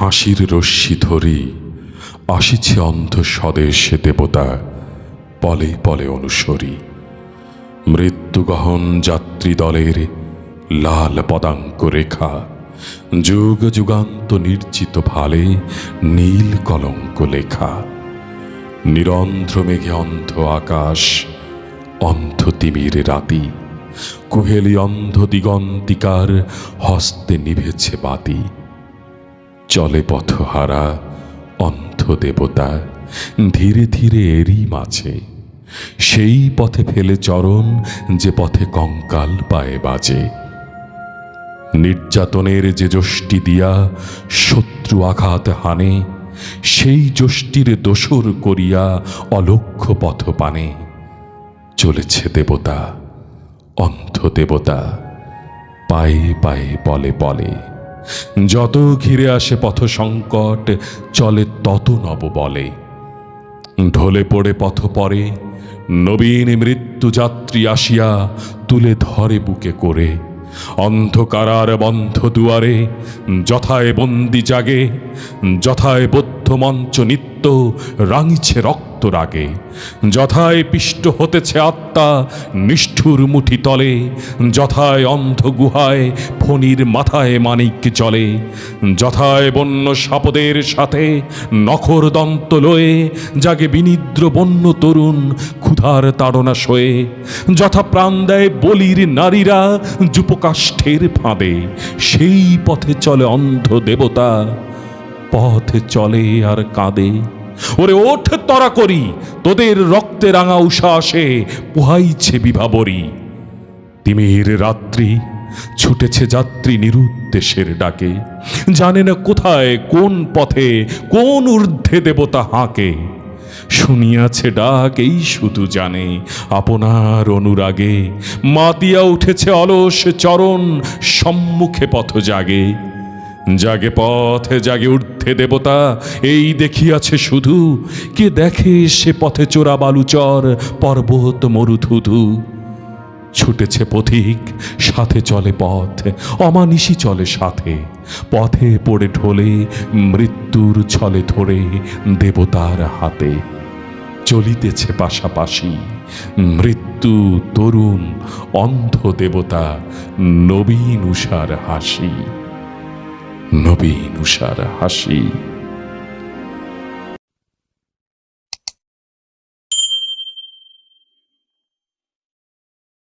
হাসির রশ্মি ধরি, আসিছে অন্ধ স্বদেশে দেবতা, পলে পলে অনুসরি। মৃত্যুগহন যাত্রী দলের লাল পদাঙ্ক রেখা, যুগ যুগান্ত নির্জিত ভালে নীল কলঙ্ক লেখা। নিরন্ধ্র মেঘে অন্ধ আকাশ, অন্ধ তিমির রাতি, কুহেলি অন্ধ দিগন্তিকার হস্তে নিভেছে বাতি। চলে পথহারা অন্ধ দেবতা ধীরে ধীরে এরই মাঝে। সেই পথে ফেলে চরণ, যে পথে কঙ্কাল পায়ে বাজে। নির্যাতনের যে যষ্টি দিয়া শত্রু আঘাত হানে, সেই যষ্টির দোসর করিয়া অলক্ষ পথ পানে। চলেছে দেবতা অন্ধ দেবতা পায়ে পায়ে বলে বলে যত ঘিরে আসে পথ সংকট, চলে তত নব বলে। ঢলে পড়ে পথ পরে, নবীন মৃত্যুযাত্রী আসিয়া তুলে ধরে বুকে করে। অন্ধকারার বন্ধ দুয়ারে যথায় বন্দি জাগে, যথায় বদ্ধ মঞ্চ নিত্য রাঙিছে রক্ত রাগে যথায় পিষ্ট হতেছে আত্মা নিষ্ঠুর মুঠি তলে, যথায় অন্ধ গুহায় ফণির মাথায় মানিক চলে, যথায় বন্য সাপদের সাথে নখর দন্ত লয়ে, জাগে বিনিদ্র বন্য তরুণ ক্ষুধার তাড়না শোয়ে যথা প্রাণ দেয় বলির নারীরা যুপকাষ্ঠের ফাঁদে, সেই পথে চলে অন্ধ দেবতা, পথে চলে আর কাঁদে। ওরে ওঠ তরা করি, তোদের রক্তে রাঙা উষা আসে, পোহাইছে বিভাবরী তিমির রাত্রি ছুটেছে যাত্রী নিরুদ্দেশের ডাকে, জানে না কোথায়, কোন পথে, কোন ঊর্ধ্বে দেবতা হাঁকে। শুনিয়াছে ডাক, এই শুধু জানে, আপনার অনুরাগে মাতিয়া উঠেছে অলস চরণ, সম্মুখে পথ জাগে। জাগে পথে, জাগে ঊর্ধ্বে দেবতা, এই দেখিয়াছে শুধু। কে দেখে সে পথে চোরা বালুচর, পর্বত মরুধুধু। ছুটেছে পথিক, সাথে চলে পথ অমানিসি চলে সাথে। পথে পড়ে ঢোলে, মৃত্যুর ছলে ধরে দেবতার হাতে। চলিতেছে পাশাপাশি, মৃত্যু তরুণ, অন্ধ দেবতা, নবীন উষার হাসি। নবীন উষার হাসি।